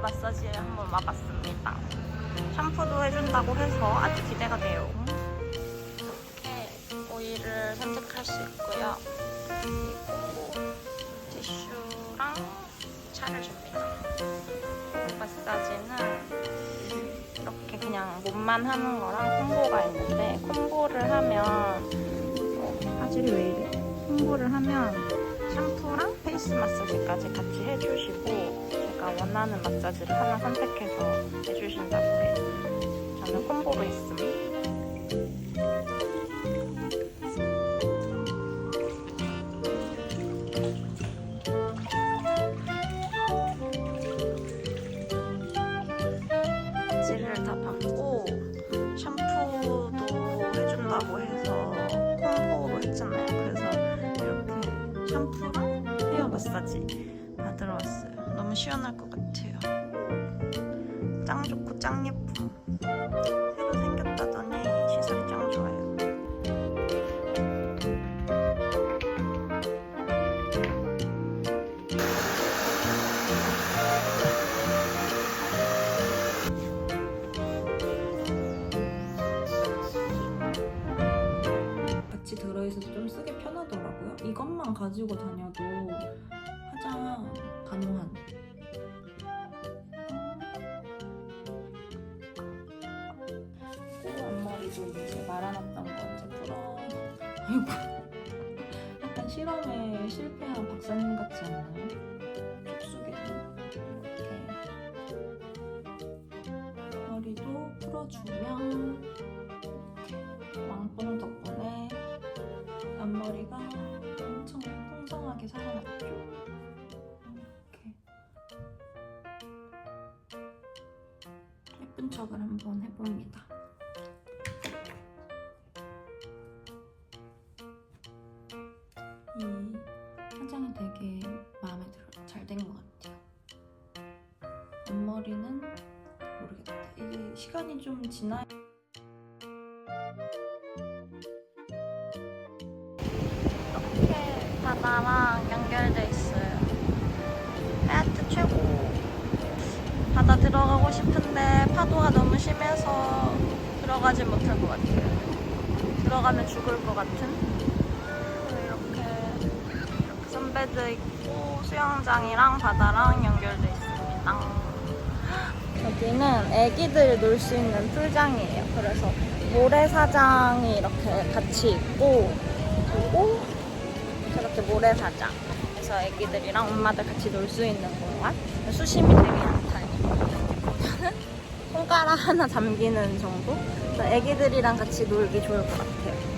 마사지에 한번 와봤습니다. 샴푸도 해준다고 해서 아주 기대가 돼요. 이렇게 오일을 선택할 수 있고요. 그리고 티슈랑 차를 줍니다. 마사지는 이렇게 그냥 몸만 하는 거랑 콤보가 있는데 콤보를 하면 어, 화질이 왜 이래? 콤보를 하면 샴푸랑 페이스 마사지까지 같이 해주시고 제가 원하는 마사지를 하나 선택해서 해주신다고 해요. 저는 콤보로 있음. 마사지를 다 받고 샴푸도 해준다고 해서 콤보로 했잖아요. 그래서 이렇게 샴푸랑 헤어 마사지 받으러 왔어요. 너무 시원할 것 같아요. 이제 말아놨던 거 이제 풀어. 아이고. 약간 실험에 실패한 박사님 같지 않나요? 촉수기도 이렇게 머리도 풀어주면 이렇게 왕뽕 덕분에 앞머리가 엄청 풍성하게 살아났죠. 이렇게 예쁜 척을 한번 해봅니다. 시간이 좀 지나. 이렇게 바다랑 연결돼 있어요. 하얏트 최고. 바다 들어가고 싶은데 파도가 너무 심해서 들어가지 못할 것 같아요. 들어가면 죽을 것 같은. 이렇게, 선베드 있고 수영장이랑 바다랑 연결돼 있습니다. 여기는 애기들이 놀수 있는 풀장이에요. 그래서 모래사장이 이렇게 같이 있고 그리고 저렇게 모래사장. 그래서 애기들이랑 엄마들 같이 놀 수 있는 공간. 수심이 되게 얕아요. 손가락 하나 잠기는 정도? 그래서 애기들이랑 같이 놀기 좋을 것 같아요.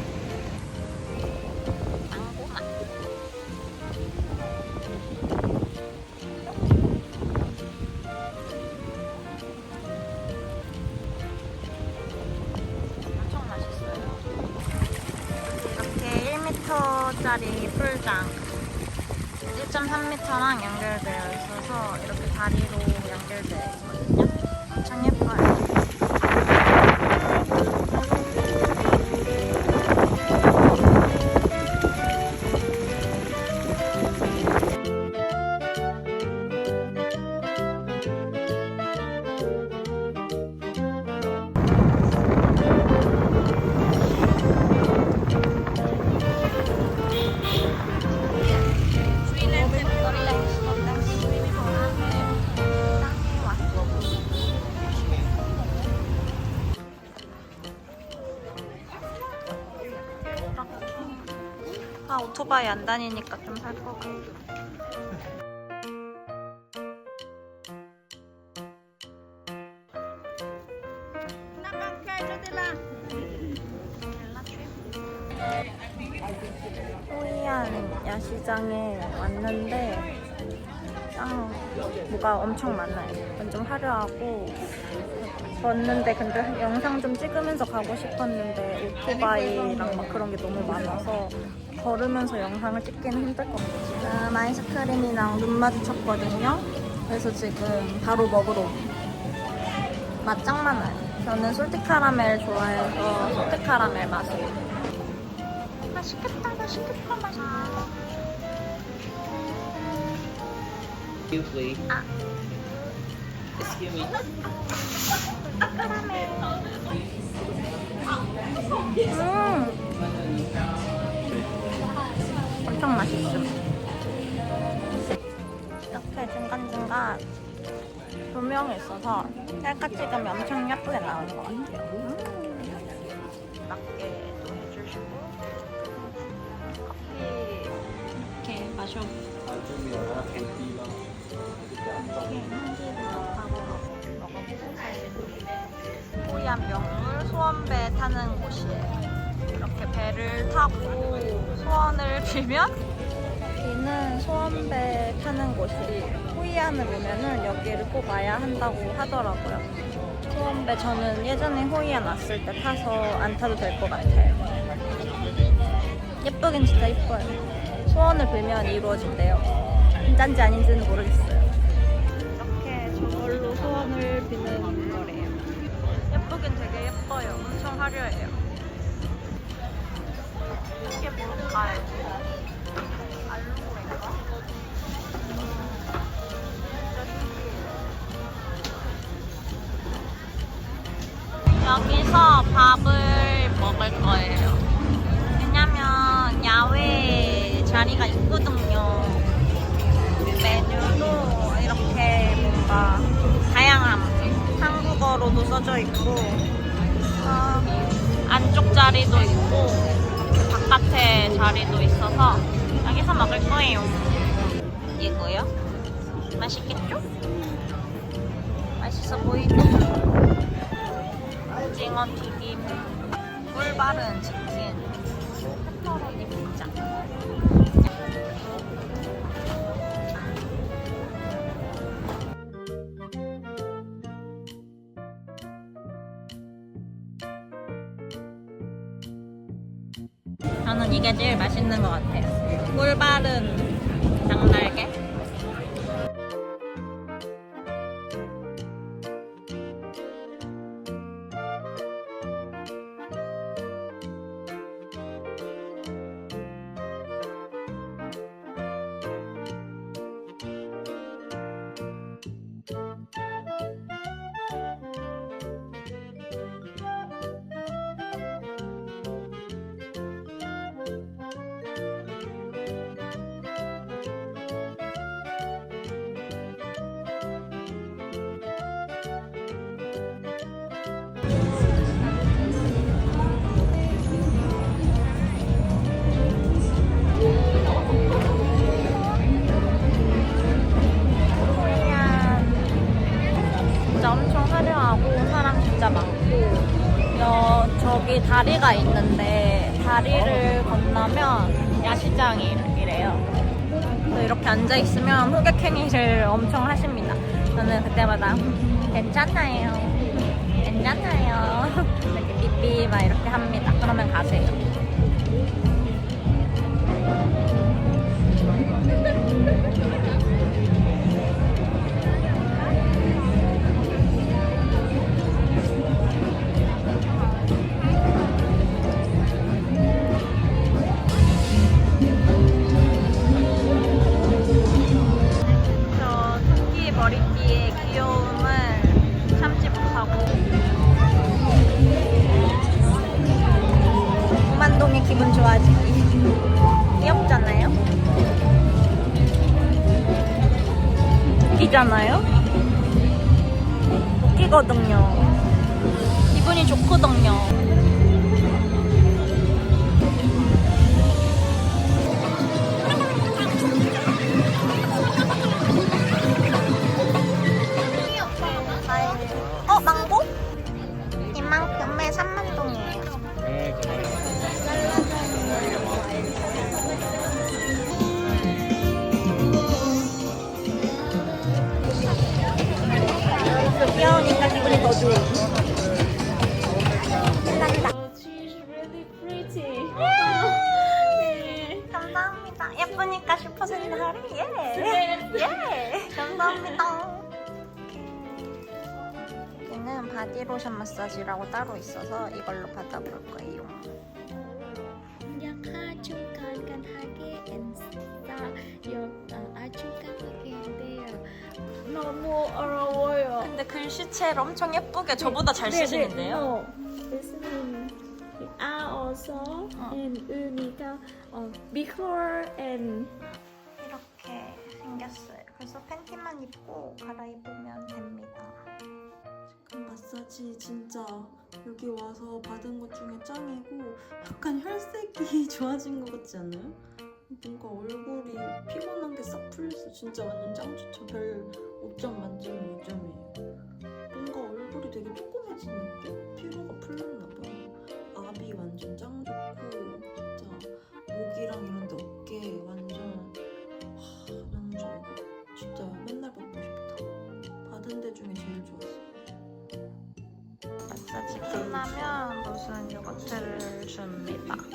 1m짜리 풀장. 1.3m랑 연결되어 있어서 오토바이 안 다니니까 좀살것 같아. 호이안 야시장에 왔는데 짱 뭐가 엄청 많아요. 완전 화려하고 왔는데 근데 영상 좀 찍으면서 가고 싶었는데 오토바이랑 막 그런 게 너무 많아서 걸으면서 영상을 찍기는 힘들 것 같아요. 지금 아이스크림이랑 눈 마주쳤거든요. 그래서 지금 바로 먹으러 맛짱 많아요. 저는 솔티 카라멜 좋아해서 솔티 카라멜 맛이에요. 맛있겠다, 맛있겠다, 맛있겠다. you, please. 음. 이렇게 중간중간 조명이 있어서 셀카 찍으면 엄청 예쁘게 나오는 것 같아요. 음. 낮게도 해주시고 커피 이렇게 마셔. 호이안 명물 소원배 타는 곳이에요. 이렇게 배를 타고 소원을 빌면 여기는 소원배 타는 곳이 호이안을 오면은 여기를 꼭 와야 한다고 하더라고요. 소원배 저는 예전에 호이안 왔을 때 타서 안 타도 될 것 같아요. 예쁘긴 진짜 예뻐요. 소원을 빌면 이루어진대요. 진짠지 아닌지는 모르겠어요. 이렇게 저걸로 소원을 비는 거래요. 예쁘긴 되게 예뻐요. 엄청 화려해요. 이게 뭘까요? 밥을 먹을 거예요. 왜냐면 야외 자리가 있거든요. 메뉴도 이렇게 뭔가 다양함. 한국어로도 써져 있고, 어, 안쪽 자리도 있고, 바깥에 자리도 있어서 여기서 먹을 거예요. 이거요? 맛있겠죠? 맛있어 보이죠? 오징어 튀김, 꿀 바른 치킨, 페퍼로니 피자. 저는 이게 제일 맛있는 것 같아요. 꿀 바른 장날개. 다리를 건너면 야시장이래요. 이렇게 앉아 있으면 호객행위를 엄청 하십니다. 저는 그때마다 괜찮아요. 괜찮아요. 이렇게 삐삐 막 이렇게 합니다. 그러면 가세요. 웃기잖아요? 웃기거든요 기분이 좋거든요 여기는 바디로션 마사지라고 따로 있어서 이걸로 받아볼 거예요. 약간 간간하게 엔싸였다. 아주 간간한데요. 너무 어려워요. 근데 글씨체를 엄청 예쁘게 저보다 잘 네, 네, 쓰시는데요. 네, 아 also 어. and 은이가 어, before and 이렇게 생겼어요. 그래서 팬티만 입고 갈아입으면 됩니다. 그 마사지 진짜 여기 와서 받은 것 중에 짱이고 약간 혈색이 좋아진 것 같지 않아요? 뭔가 얼굴이 피곤한 게 싹 풀렸어. 진짜 완전 짱 추천. 별 5점 만점에 5점이에요. 무슨 요거트를